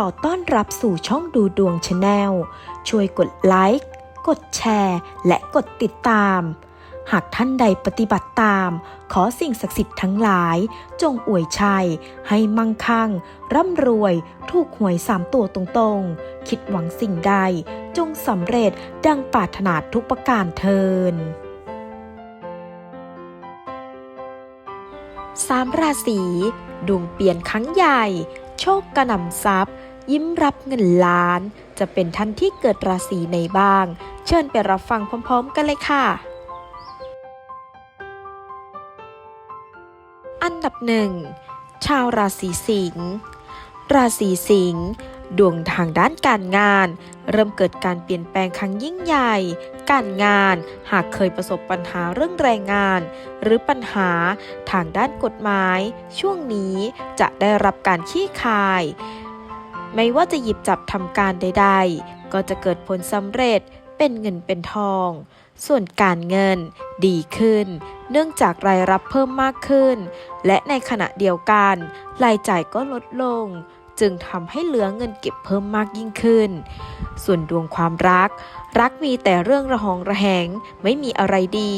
ขอต้อนรับสู่ช่องดูดวงชาแนล ช่วยกดไลค์ กดแชร์ และกดติดตาม หากท่านใดปฏิบัติตาม ขอสิ่งศักดิ์สิทธิ์ทั้งหลาย จงอวยชัย ให้มั่งคั่ง ร่ำรวย ถูกหวยสามตัวตรงๆ คิดหวังสิ่งใด จงสำเร็จดังปรารถนาทุกประการเทินสามราศีดวงเปลี่ยนครั้งใหญ่ โชคกระหน่ำทรัพย์ ยิ้มรับเงินล้าน จะเป็นท่านที่เกิดราศีในบ้าง เชิญไปรับฟังพร้อม ๆ กันเลยค่ะ อันดับหนึ่งชาวราศีสิงห์ราศีสิงห์ดวงทางด้านการงาน เริ่มเกิดการเปลี่ยนแปลงครั้งยิ่งใหญ่ การงานหากเคยประสบปัญหาเรื่องแรงงาน หรือปัญหาทางด้านกฎหมาย ช่วงนี้จะได้รับการขี้คาย ไม่ว่าจะหยิบจับทำการใด ๆ ก็จะเกิดผลสำเร็จเป็นเงินเป็นทอง ส่วนการเงินดีขึ้น เนื่องจากรายรับเพิ่มมากขึ้น และในขณะเดียวกัน รายจ่ายก็ลดลง จึงทำให้เหลือเงินเก็บเพิ่มมากยิ่งขึ้น ส่วนดวงความรัก รักมีแต่เรื่องระหองระแหง ไม่มีอะไรดี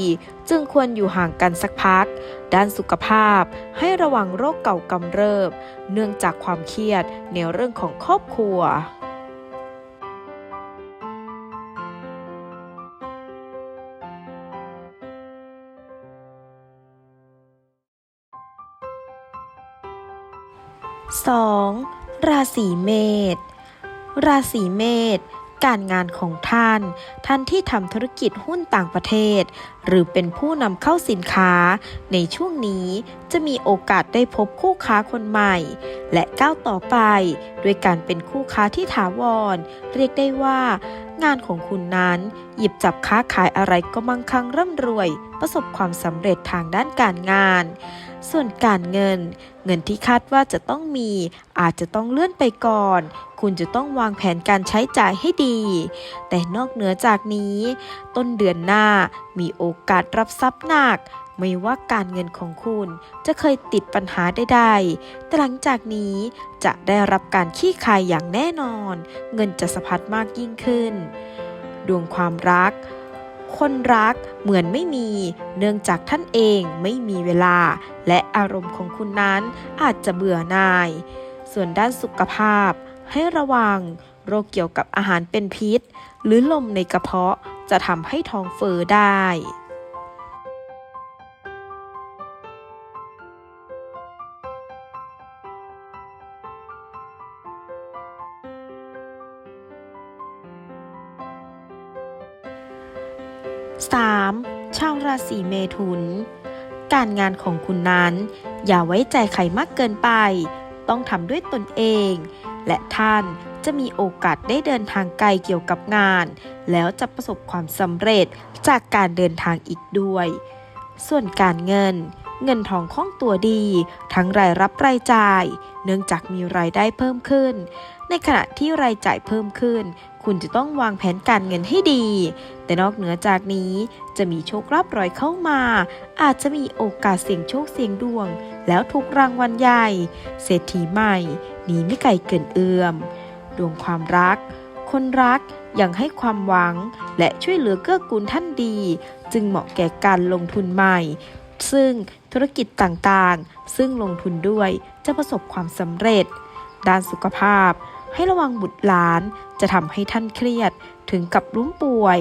จึงควรอยู่ห่างกันสักพัก ด้านสุขภาพ ให้ระวังโรคเก่ากำเริบ เนื่องจากความเครียดในเรื่องของครอบครัว 2. ราศีเมษ ราศีเมษ การงานของท่าน ท่านที่ทำธุรกิจหุ้นต่างประเทศ หรือเป็นผู้นำเข้าสินค้า ในช่วงนี้จะมีโอกาสได้พบคู่ค้าคนใหม่ และก้าวต่อไป ด้วยการเป็นคู่ค้าที่ถาวร เรียกได้ว่า งานของคุณนั้น หยิบจับค้าขายอะไรก็มั่งคั่งร่ำรวย ประสบความสำเร็จทางด้านการงาน ส่วนการเงิน เงินที่คาดว่าจะต้องมี อาจจะต้องเลื่อนไปก่อน คุณจะต้องวางแผนการใช้จ่ายให้ดี แต่นอกเหนือจากนี้ ต้นเดือนหน้ามีโอกาสรับทรัพย์หนัก ไม่ว่าการเงินของคุณจะเคยติดปัญหาใดๆแต่หลังจากนี้จะได้รับการขี้คายอย่างแน่นอน เงินจะสะพัดมากยิ่งขึ้น ดวงความรัก คนรักเหมือนไม่มี เนื่องจากท่านเองไม่มีเวลา และอารมณ์ของคุณนั้นอาจจะเบื่อหน่าย ส่วนด้านสุขภาพ ให้ระวังโรคเกี่ยวกับอาหารเป็นพิษ หรือลมในกระเพาะจะทำให้ท้องเฟ้อได้ 3. ชาวราศีเมถุน การงานของคุณนั้น อย่าไว้ใจใครมากเกินไป ต้องทำด้วยตนเอง และท่านจะมีโอกาสได้เดินทางไกลเกี่ยวกับงาน แล้วจะประสบความสำเร็จจากการเดินทางอีกด้วย ส่วนการเงิน เงินทองคล่องตัวดี ทั้งรายรับรายจ่าย เนื่องจากมีรายได้เพิ่มขึ้น ในขณะที่รายจ่ายเพิ่มขึ้น คุณจะต้องวางแผนการเงินให้ดี แต่นอกเหนือจากนี้จะมีโชคลาภรอยเข้ามา อาจจะมีโอกาสเสี่ยงโชคเสี่ยงดวง แล้วถูกรางวัลใหญ่ เศรษฐีใหม่หนีไม่ไกลเกินเอื้อม ดวงความรัก คนรักยังให้ความหวัง และช่วยเหลือเกื้อกูลท่านดี จึงเหมาะแก่การลงทุนใหม่ซึ่งธุรกิจต่างๆ ซึ่งลงทุนด้วย จะประสบความสำเร็จ ด้านสุขภาพ ให้ระวังบุตรหลานจะทำให้ท่านเครียดถึงกับล้มป่วย